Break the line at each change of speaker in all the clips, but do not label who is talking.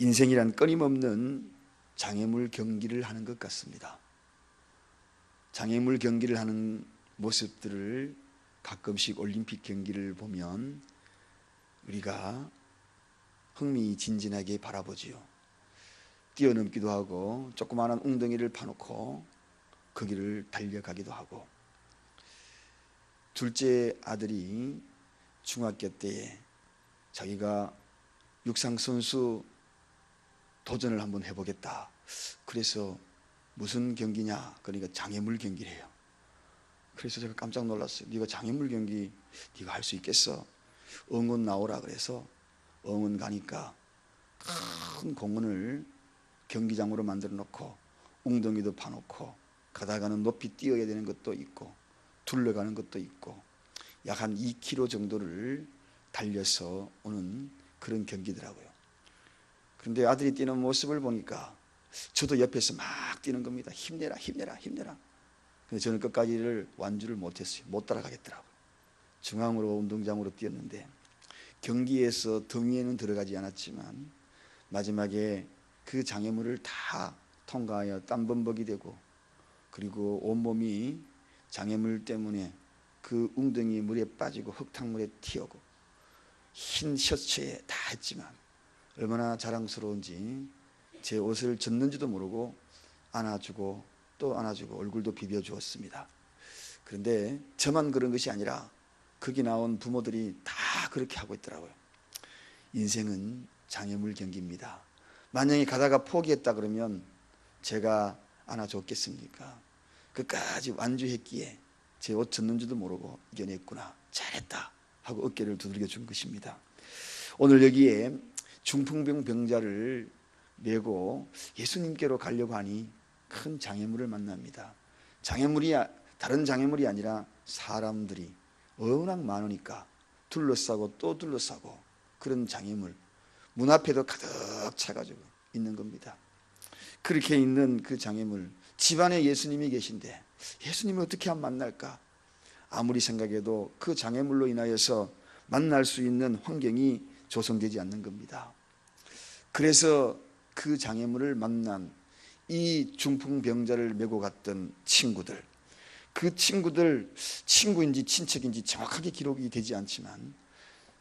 인생이란 끊임없는 장애물 경기를 하는 것 같습니다. 장애물 경기를 하는 모습들을 가끔씩 올림픽 경기를 보면 우리가 흥미진진하게 바라보지요. 뛰어넘기도 하고 조그마한 웅덩이를 파놓고 거기를 달려가기도 하고 둘째 아들이 중학교 때에 자기가 육상 선수 도전을 한번 해보겠다. 그래서 무슨 경기냐? 그러니까 장애물 경기를 해요. 그래서 제가 깜짝 놀랐어요. 네가 장애물 경기 네가 할 수 있겠어? 응원 나오라 그래서 응원 가니까 큰 공원을 경기장으로 만들어 놓고 웅덩이도 파놓고 가다가는 높이 뛰어야 되는 것도 있고 둘러가는 것도 있고 약 한 2km 정도를 달려서 오는 그런 경기더라고요. 그런데 아들이 뛰는 모습을 보니까 저도 옆에서 막 뛰는 겁니다. 힘내라, 힘내라, 힘내라. 근데 저는 끝까지를 완주를 못했어요. 못 따라가겠더라고요. 중앙으로 운동장으로 뛰었는데 경기에서 등위에는 들어가지 않았지만 마지막에 그 장애물을 다 통과하여 땀범벅이 되고 그리고 온몸이 장애물 때문에 그 웅덩이 물에 빠지고 흙탕물에 튀어고 흰 셔츠에 다 했지만 얼마나 자랑스러운지 제 옷을 젖는지도 모르고 안아주고 또 안아주고 얼굴도 비벼 주었습니다. 그런데 저만 그런 것이 아니라 거기 나온 부모들이 다 그렇게 하고 있더라고요. 인생은 장애물 경기입니다. 만약에 가다가 포기했다 그러면 제가 안아줬겠습니까? 끝까지 완주했기에 제 옷 젖는지도 모르고 이겨냈구나. 잘했다. 하고 어깨를 두들겨 준 것입니다. 오늘 여기에 중풍병 병자를 메고 예수님께로 가려고 하니 큰 장애물을 만납니다. 장애물이 다른 장애물이 아니라 사람들이 워낙 많으니까 둘러싸고 또 둘러싸고 그런 장애물 문 앞에도 가득 차가지고 있는 겁니다. 그렇게 있는 그 장애물 집안에 예수님이 계신데 예수님을 어떻게 하면 만날까? 아무리 생각해도 그 장애물로 인하여서 만날 수 있는 환경이 조성되지 않는 겁니다. 그래서 그 장애물을 만난 이 중풍병자를 메고 갔던 친구들, 그 친구들 친구인지 친척인지 정확하게 기록이 되지 않지만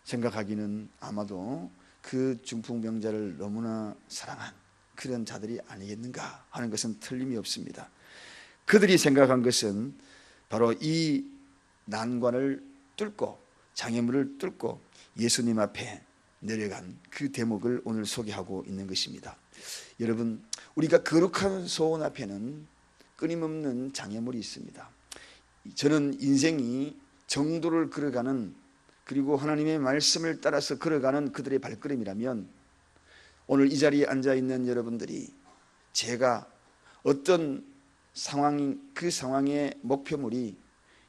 생각하기는 아마도 그 중풍병자를 너무나 사랑한 그런 자들이 아니겠는가 하는 것은 틀림이 없습니다. 그들이 생각한 것은 바로 이 난관을 뚫고 장애물을 뚫고 예수님 앞에 내려간 그 대목을 오늘 소개하고 있는 것입니다. 여러분, 우리가 거룩한 소원 앞에는 끊임없는 장애물이 있습니다. 저는 인생이 정도를 걸어가는 그리고 하나님의 말씀을 따라서 걸어가는 그들의 발걸음이라면 오늘 이 자리에 앉아 있는 여러분들이 제가 어떤 상황 그 상황의 목표물이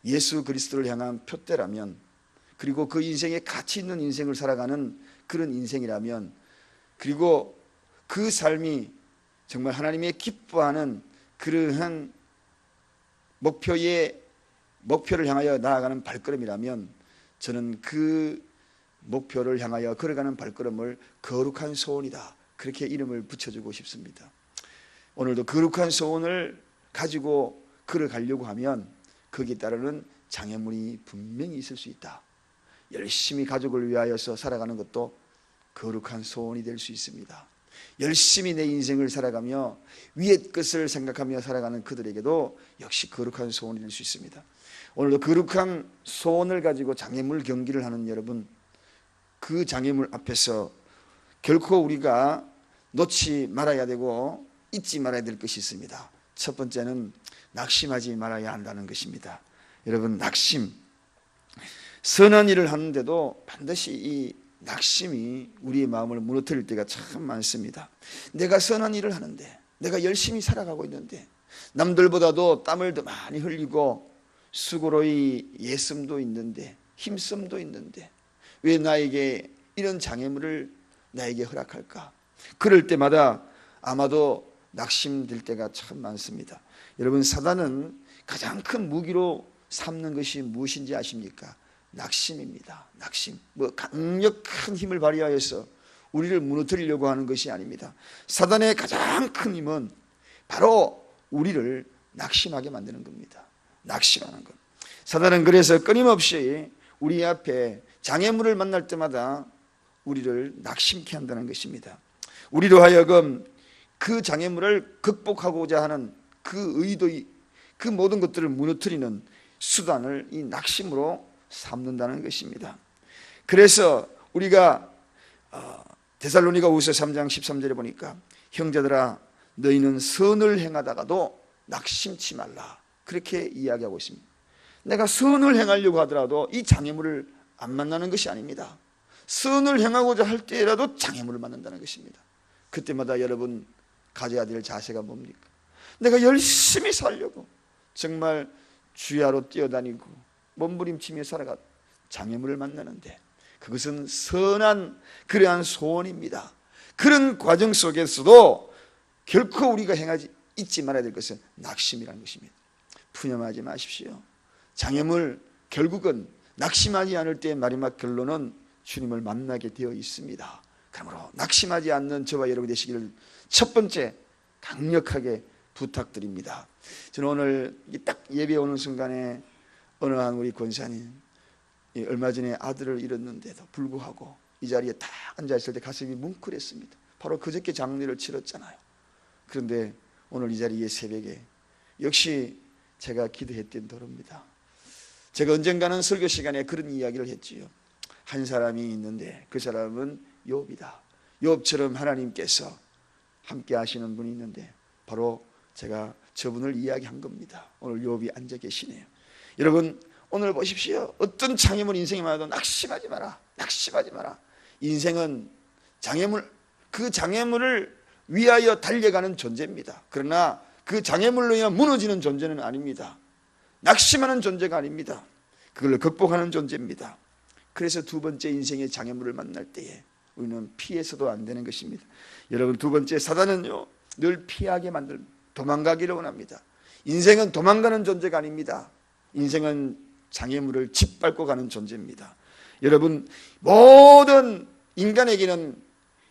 예수 그리스도를 향한 표대라면 그리고 그 인생에 가치 있는 인생을 살아가는 그런 인생이라면 그리고 그 삶이 정말 하나님의 기뻐하는 그러한 목표의 목표를 향하여 나아가는 발걸음이라면 저는 그 목표를 향하여 걸어가는 발걸음을 거룩한 소원이다. 그렇게 이름을 붙여주고 싶습니다. 오늘도 거룩한 소원을 가지고 걸어가려고 하면 거기에 따르는 장애물이 분명히 있을 수 있다. 열심히 가족을 위하여서 살아가는 것도 거룩한 소원이 될 수 있습니다. 열심히 내 인생을 살아가며 위의 것을 생각하며 살아가는 그들에게도 역시 거룩한 소원이 될 수 있습니다. 오늘도 거룩한 소원을 가지고 장애물 경기를 하는 여러분, 그 장애물 앞에서 결코 우리가 놓지 말아야 되고 잊지 말아야 될 것이 있습니다. 첫 번째는 낙심하지 말아야 한다는 것입니다. 여러분, 낙심. 선한 일을 하는데도 반드시 이 낙심이 우리의 마음을 무너뜨릴 때가 참 많습니다. 내가 선한 일을 하는데, 내가 열심히 살아가고 있는데, 남들보다도 땀을 더 많이 흘리고 수고로이 예쁨도 있는데, 힘씀도 있는데, 왜 나에게 이런 장애물을 나에게 허락할까? 그럴 때마다 아마도 낙심될 때가 참 많습니다. 여러분, 사단은 가장 큰 무기로 삼는 것이 무엇인지 아십니까? 낙심입니다. 낙심. 뭐 강력한 힘을 발휘하여서 우리를 무너뜨리려고 하는 것이 아닙니다. 사단의 가장 큰 힘은 바로 우리를 낙심하게 만드는 겁니다. 낙심하는 것. 사단은 그래서 끊임없이 우리 앞에 장애물을 만날 때마다 우리를 낙심케 한다는 것입니다. 우리로 하여금 그 장애물을 극복하고자 하는 그 의도, 그 모든 것들을 무너뜨리는 수단을 이 낙심으로 삼는다는 것입니다. 그래서 우리가 어, 데살로니가 우서 3장 13절에 보니까 형제들아 너희는 선을 행하다가도 낙심치 말라 그렇게 이야기하고 있습니다. 내가 선을 행하려고 하더라도 이 장애물을 안 만나는 것이 아닙니다. 선을 행하고자 할 때라도 장애물을 만난다는 것입니다. 그때마다 여러분 가져야 될 자세가 뭡니까? 내가 열심히 살려고 정말 주야로 뛰어다니고 몸부림치며 살아가 장애물을 만나는데 그것은 선한 그러한 소원입니다. 그런 과정 속에서도 결코 우리가 행하지 잊지 말아야 될 것은 낙심이라는 것입니다. 푸념하지 마십시오. 장애물 결국은 낙심하지 않을 때의 마지막 결론은 주님을 만나게 되어 있습니다. 그러므로 낙심하지 않는 저와 여러분 되시기를 첫 번째 강력하게 부탁드립니다. 저는 오늘 딱 예배 오는 순간에 어느 한 우리 권사님 얼마 전에 아들을 잃었는데도 불구하고 이 자리에 딱 앉아 있을 때 가슴이 뭉클했습니다. 바로 그저께 장례를 치렀잖아요. 그런데 오늘 이 자리에 새벽에 역시 제가 기도했던 도로입니다. 제가 언젠가는 설교 시간에 그런 이야기를 했지요. 한 사람이 있는데 그 사람은 욥이다. 욥처럼 하나님께서 함께 하시는 분이 있는데 바로 제가 저분을 이야기한 겁니다. 오늘 욥이 앉아 계시네요. 여러분 오늘 보십시오. 어떤 장애물 인생이 많아도 낙심하지 마라. 낙심하지 마라. 인생은 장애물 그 장애물을 위하여 달려가는 존재입니다. 그러나 그 장애물로 인해 무너지는 존재는 아닙니다. 낙심하는 존재가 아닙니다. 그걸 극복하는 존재입니다. 그래서 두 번째 인생의 장애물을 만날 때에 우리는 피해서도 안 되는 것입니다. 여러분 두 번째 사단은요 늘 피하게 만들 도망가기를 원합니다. 인생은 도망가는 존재가 아닙니다. 인생은 장애물을 짓밟고 가는 존재입니다. 여러분 모든 인간에게는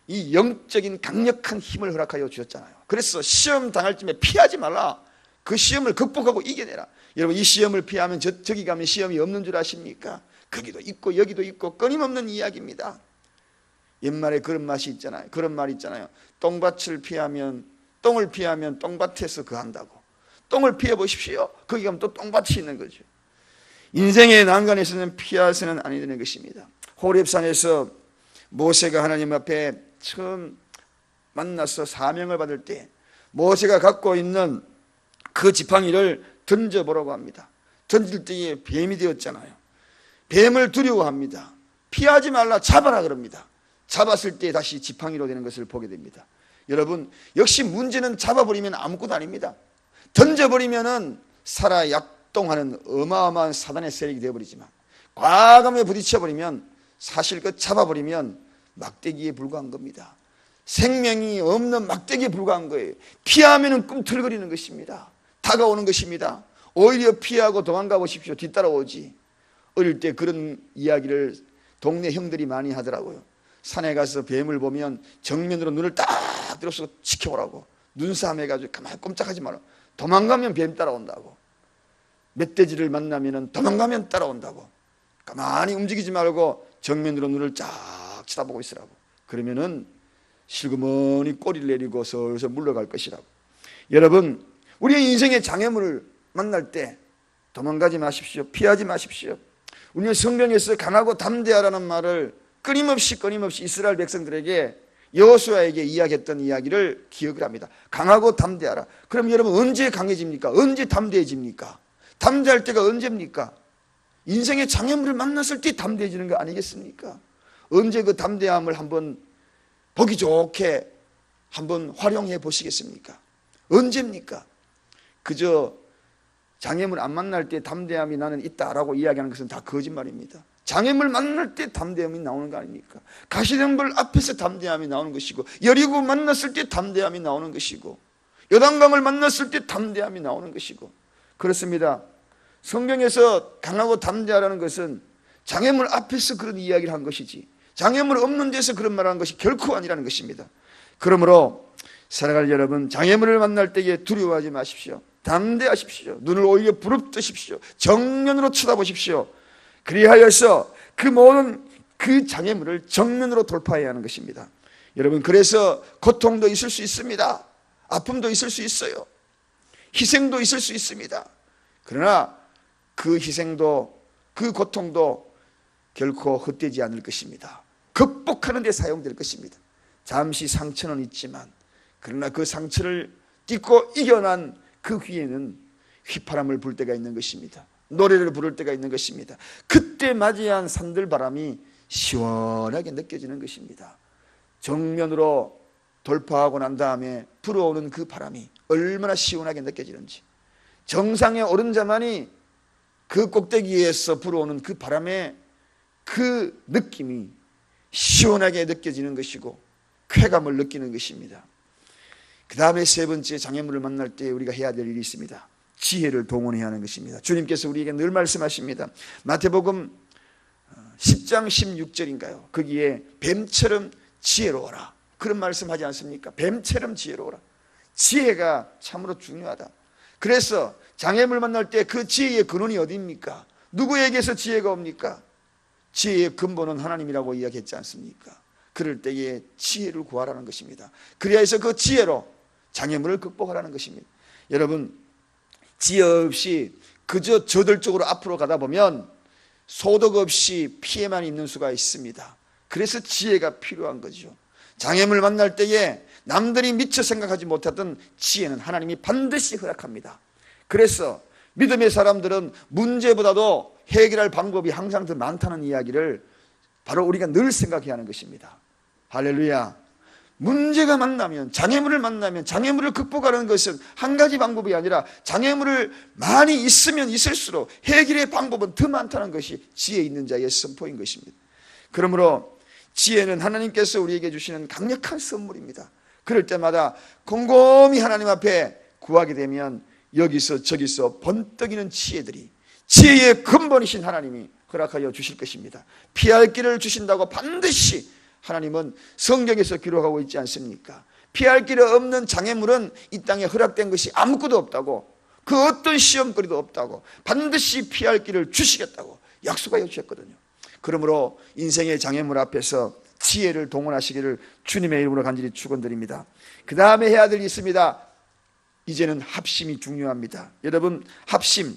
이 영적인 강력한 힘을 허락하여 주셨잖아요. 그래서 시험 당할 쯤에 피하지 말라. 그 시험을 극복하고 이겨내라. 여러분 이 시험을 피하면 저, 저기 가면 시험이 없는 줄 아십니까? 거기도 있고 여기도 있고 끊임없는 이야기입니다. 옛말에 그런 맛이 있잖아요. 그런 말 있잖아요. 똥밭을 피하면 똥을 피하면 똥밭에서 그한다고. 똥을 피해 보십시오. 거기 가면 또 똥밭이 있는 거죠. 인생의 난간에서는 피하서는 아니 되는 것입니다. 호렙산에서 모세가 하나님 앞에 처음 만나서 사명을 받을 때 모세가 갖고 있는 그 지팡이를 던져보라고 합니다. 던질 때에 뱀이 되었잖아요. 뱀을 두려워합니다. 피하지 말라 잡아라 그럽니다. 잡았을 때 다시 지팡이로 되는 것을 보게 됩니다. 여러분 역시 문제는 잡아버리면 아무것도 아닙니다. 던져버리면은 살아 약동하는 어마어마한 사단의 세력이 되어버리지만 과감에 부딪혀버리면 사실 그 잡아버리면 막대기에 불과한 겁니다. 생명이 없는 막대기에 불과한 거예요. 피하면 꿈틀거리는 것입니다. 다가오는 것입니다. 오히려 피하고 도망가 보십시오. 뒤따라오지. 어릴 때 그런 이야기를 동네 형들이 많이 하더라고요. 산에 가서 뱀을 보면 정면으로 눈을 딱 들어서 지켜보라고. 눈싸움 해가지고 가만히 꼼짝하지 마라. 도망가면 뱀 따라온다고. 멧돼지를 만나면 도망가면 따라온다고. 가만히 움직이지 말고 정면으로 눈을 쫙 쳐다보고 있으라고. 그러면은 실그머니 꼬리를 내리고 서서 물러갈 것이라고. 여러분, 우리의 인생의 장애물을 만날 때 도망가지 마십시오. 피하지 마십시오. 우리는 성경에서 강하고 담대하라는 말을 끊임없이 끊임없이 이스라엘 백성들에게 여호수아에게 이야기했던 이야기를 기억을 합니다. 강하고 담대하라. 그럼 여러분 언제 강해집니까? 언제 담대해집니까? 담대할 때가 언제입니까? 인생의 장애물을 만났을 때 담대해지는 거 아니겠습니까? 언제 그 담대함을 한번 보기 좋게 한번 활용해 보시겠습니까? 언제입니까? 그저 장애물 안 만날 때 담대함이 나는 있다라고 이야기하는 것은 다 거짓말입니다. 장애물 만날 때 담대함이 나오는 거 아닙니까? 가시덤불 앞에서 담대함이 나오는 것이고 여리고 만났을 때 담대함이 나오는 것이고 여단강을 만났을 때 담대함이 나오는 것이고 그렇습니다. 성경에서 강하고 담대하라는 것은 장애물 앞에서 그런 이야기를 한 것이지 장애물 없는 데서 그런 말하는 것이 결코 아니라는 것입니다. 그러므로 사랑할 여러분, 장애물을 만날 때에 두려워하지 마십시오. 담대하십시오. 눈을 오히려 부릅뜨십시오. 정면으로 쳐다보십시오. 그리하여서 그 모든 그 장애물을 정면으로 돌파해야 하는 것입니다. 여러분, 그래서 고통도 있을 수 있습니다. 아픔도 있을 수 있어요. 희생도 있을 수 있습니다. 그러나 그 희생도 그 고통도 결코 헛되지 않을 것입니다. 극복하는 데 사용될 것입니다. 잠시 상처는 있지만 그러나 그 상처를 딛고 이겨난 그 후에는 휘파람을 불 때가 있는 것입니다. 노래를 부를 때가 있는 것입니다. 그때 맞이한 산들바람이 시원하게 느껴지는 것입니다. 정면으로 돌파하고 난 다음에 불어오는 그 바람이 얼마나 시원하게 느껴지는지 정상에 오른 자만이 그 꼭대기에서 불어오는 그 바람의 그 느낌이 시원하게 느껴지는 것이고 쾌감을 느끼는 것입니다. 그 다음에 세 번째 장애물을 만날 때 우리가 해야 될 일이 있습니다. 지혜를 동원해야 하는 것입니다. 주님께서 우리에게 늘 말씀하십니다. 마태복음 10장 16절인가요? 거기에 뱀처럼 지혜로워라. 그런 말씀 하지 않습니까? 뱀처럼 지혜로워라. 지혜가 참으로 중요하다. 그래서 장애물 만날 때 그 지혜의 근원이 어디입니까? 누구에게서 지혜가 옵니까? 지혜의 근본은 하나님이라고 이야기했지 않습니까? 그럴 때에 지혜를 구하라는 것입니다. 그래야 해서 그 지혜로 장애물을 극복하라는 것입니다. 여러분, 지혜 없이 그저 저들적으로 앞으로 가다 보면 소득 없이 피해만 입는 수가 있습니다. 그래서 지혜가 필요한 거죠. 장애물 만날 때에 남들이 미처 생각하지 못했던 지혜는 하나님이 반드시 허락합니다. 그래서 믿음의 사람들은 문제보다도 해결할 방법이 항상 더 많다는 이야기를 바로 우리가 늘 생각해야 하는 것입니다. 할렐루야. 문제가 만나면 장애물을 만나면 장애물을 극복하는 것은 한 가지 방법이 아니라 장애물을 많이 있으면 있을수록 해결의 방법은 더 많다는 것이 지혜 있는 자의 선포인 것입니다. 그러므로 지혜는 하나님께서 우리에게 주시는 강력한 선물입니다. 그럴 때마다 곰곰이 하나님 앞에 구하게 되면 여기서 저기서 번뜩이는 지혜들이 지혜의 근본이신 하나님이 허락하여 주실 것입니다. 피할 길을 주신다고 반드시 하나님은 성경에서 기록하고 있지 않습니까? 피할 길 없는 장애물은 이 땅에 허락된 것이 아무것도 없다고 그 어떤 시험거리도 없다고 반드시 피할 길을 주시겠다고 약속하여 주셨거든요. 그러므로 인생의 장애물 앞에서 지혜를 동원하시기를 주님의 이름으로 간절히 축원드립니다. 그 다음에 해야 될 있습니다. 이제는 합심이 중요합니다. 여러분 합심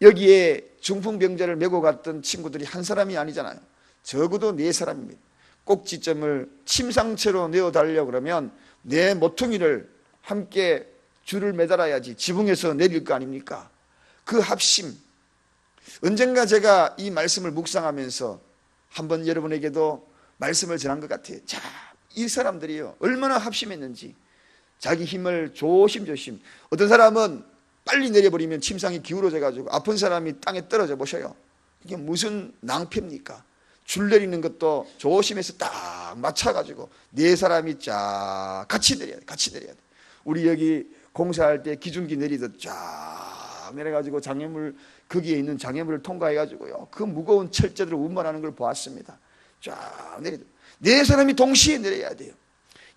여기에 중풍병자를 메고 갔던 친구들이 한 사람이 아니잖아요. 적어도 네 사람입니다. 꼭지점을 침상체로 내어 달려 그러면 내 모퉁이를 함께 줄을 매달아야지 지붕에서 내릴 거 아닙니까? 그 합심. 언젠가 제가 이 말씀을 묵상하면서 한번 여러분에게도 말씀을 전한 것 같아요. 자, 이 사람들이요. 얼마나 합심했는지. 자기 힘을 조심조심. 어떤 사람은 빨리 내려버리면 침상이 기울어져 가지고 아픈 사람이 땅에 떨어져 보셔요. 이게 무슨 낭패입니까? 줄 내리는 것도 조심해서 딱 맞춰가지고 네 사람이 쫙 같이 내려야 돼. 같이 내려야 돼. 우리 여기 공사할 때 기중기 내리듯 쫙 내려가지고 장애물 거기에 있는 장애물을 통과해가지고요. 그 무거운 철제들을 운반하는 걸 보았습니다. 쫙 내리. 네 사람이 동시에 내려야 돼요.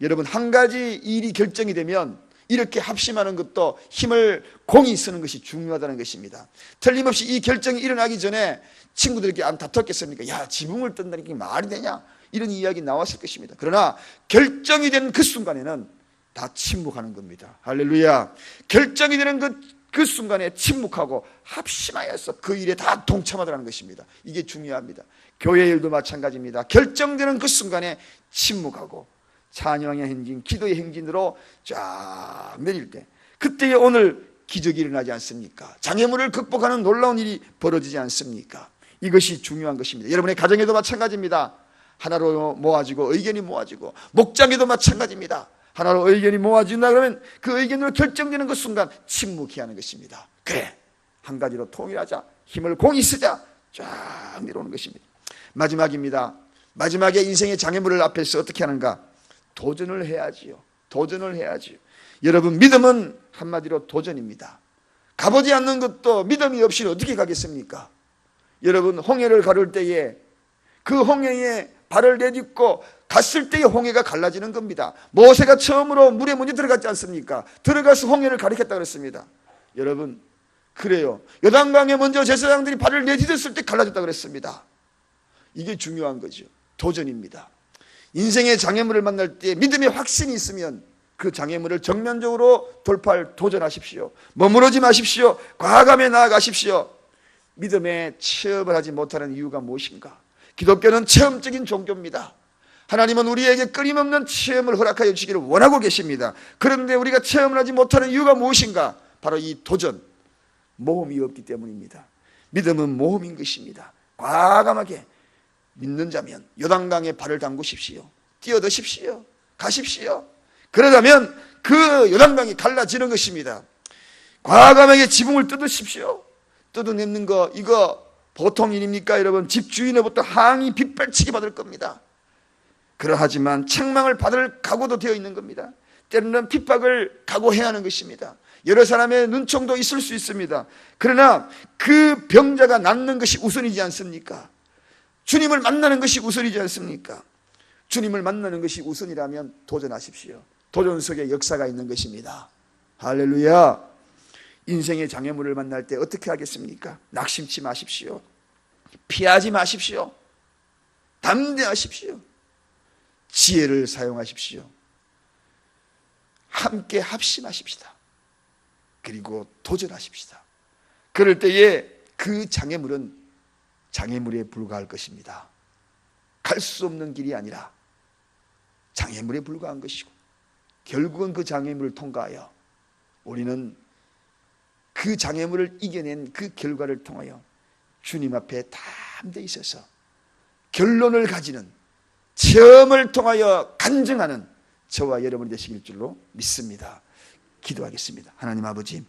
여러분 한 가지 일이 결정이 되면 이렇게 합심하는 것도 힘을 공이 쓰는 것이 중요하다는 것입니다. 틀림없이 이 결정이 일어나기 전에 친구들에게 안 다퉜겠습니까? 야, 지붕을 뜬다는 게 말이 되냐? 이런 이야기 나왔을 것입니다. 그러나 결정이 된 그 순간에는 다 침묵하는 겁니다. 할렐루야. 결정이 되는 그, 그 순간에 침묵하고 합심하여서 그 일에 다 동참하더라는 것입니다. 이게 중요합니다. 교회 일도 마찬가지입니다. 결정되는 그 순간에 침묵하고 찬양의 행진, 기도의 행진으로 쫙 내릴 때 그때에 오늘 기적이 일어나지 않습니까? 장애물을 극복하는 놀라운 일이 벌어지지 않습니까? 이것이 중요한 것입니다. 여러분의 가정에도 마찬가지입니다. 하나로 모아지고 의견이 모아지고 목장에도 마찬가지입니다. 하나로 의견이 모아진다 그러면 그 의견으로 결정되는 그 순간 침묵해야 하는 것입니다. 그래 한 가지로 통일하자 힘을 공이 쓰자 쫙 내려오는 것입니다. 마지막입니다. 마지막에 인생의 장애물을 앞에서 어떻게 하는가? 도전을 해야지요. 도전을 해야지요. 여러분 믿음은 한마디로 도전입니다. 가보지 않는 것도 믿음이 없이는 어떻게 가겠습니까? 여러분 홍해를 가를 때에 그 홍해에 발을 내딛고 갔을 때의 홍해가 갈라지는 겁니다. 모세가 처음으로 물에 먼저 들어갔지 않습니까? 들어가서 홍해를 가리켰다 그랬습니다. 여러분, 그래요. 요단강에 먼저 제사장들이 발을 내딛었을 때 갈라졌다 그랬습니다. 이게 중요한 거죠. 도전입니다. 인생의 장애물을 만날 때 믿음의 확신이 있으면 그 장애물을 정면적으로 돌파할 도전하십시오. 머무르지 마십시오. 과감히 나아가십시오. 믿음의 체험을 하지 못하는 이유가 무엇인가? 기독교는 체험적인 종교입니다. 하나님은 우리에게 끊임없는 체험을 허락하여 주시기를 원하고 계십니다. 그런데 우리가 체험을 하지 못하는 이유가 무엇인가? 바로 이 도전, 모험이 없기 때문입니다. 믿음은 모험인 것입니다. 과감하게 믿는 자면 요단강에 발을 담그십시오. 뛰어드십시오. 가십시오. 그러다면 그 요단강이 갈라지는 것입니다. 과감하게 지붕을 뜯으십시오. 뜯어내는 거 이거 보통 일입니까 여러분? 집주인으로부터 항의 빗발치기 받을 겁니다. 그러하지만 책망을 받을 각오도 되어 있는 겁니다. 때로는 핍박을 각오해야 하는 것입니다. 여러 사람의 눈총도 있을 수 있습니다. 그러나 그 병자가 낫는 것이 우선이지 않습니까? 주님을 만나는 것이 우선이지 않습니까? 주님을 만나는 것이 우선이라면 도전하십시오. 도전 속에 역사가 있는 것입니다. 할렐루야. 인생의 장애물을 만날 때 어떻게 하겠습니까? 낙심치 마십시오. 피하지 마십시오. 담대하십시오. 지혜를 사용하십시오. 함께 합심하십시다. 그리고 도전하십시다. 그럴 때에 그 장애물은 장애물에 불과할 것입니다. 갈 수 없는 길이 아니라 장애물에 불과한 것이고 결국은 그 장애물을 통과하여 우리는 그 장애물을 이겨낸 그 결과를 통하여 주님 앞에 담대히 있어서 결론을 가지는 체험을 통하여 간증하는 저와 여러분이 되시길 줄로 믿습니다. 기도하겠습니다. 하나님 아버지